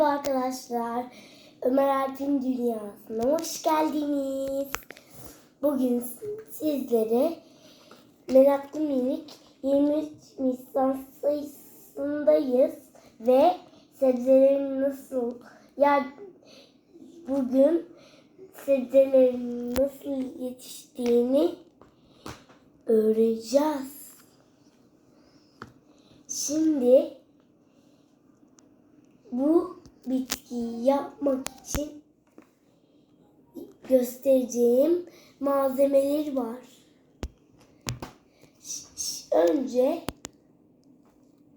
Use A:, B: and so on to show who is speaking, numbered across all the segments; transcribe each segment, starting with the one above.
A: Merhaba arkadaşlar. Ömer Alp'in dünyasına hoş geldiniz. Bugün sizlere Meraklı Minik 23 Nisan sayısındayız ve sebzelerin nasıl ya bugün sebzelerin nasıl yetiştiğini öğreneceğiz. Şimdi bu bitkiyi yapmak için göstereceğim malzemeleri var. Önce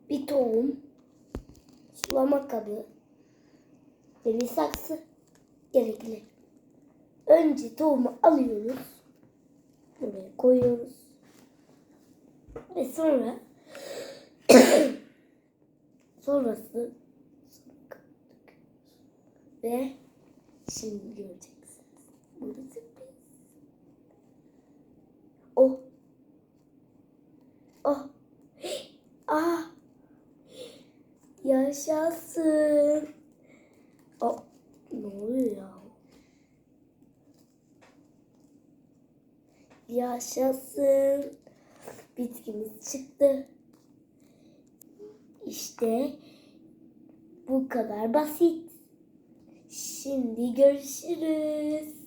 A: bir tohum, sulama kabı ve bir saksı gerekli. Önce tohumu alıyoruz. Buraya koyuyoruz. Ve sonra sonrası ve şimdi göreceksiniz. Burada sürpriz. Oh. Oh. Ah. Yaşasın. Oh. Ne oluyor ya? Yaşasın. Bitkimiz çıktı. İşte bu kadar basit. Şimdi görüşürüz.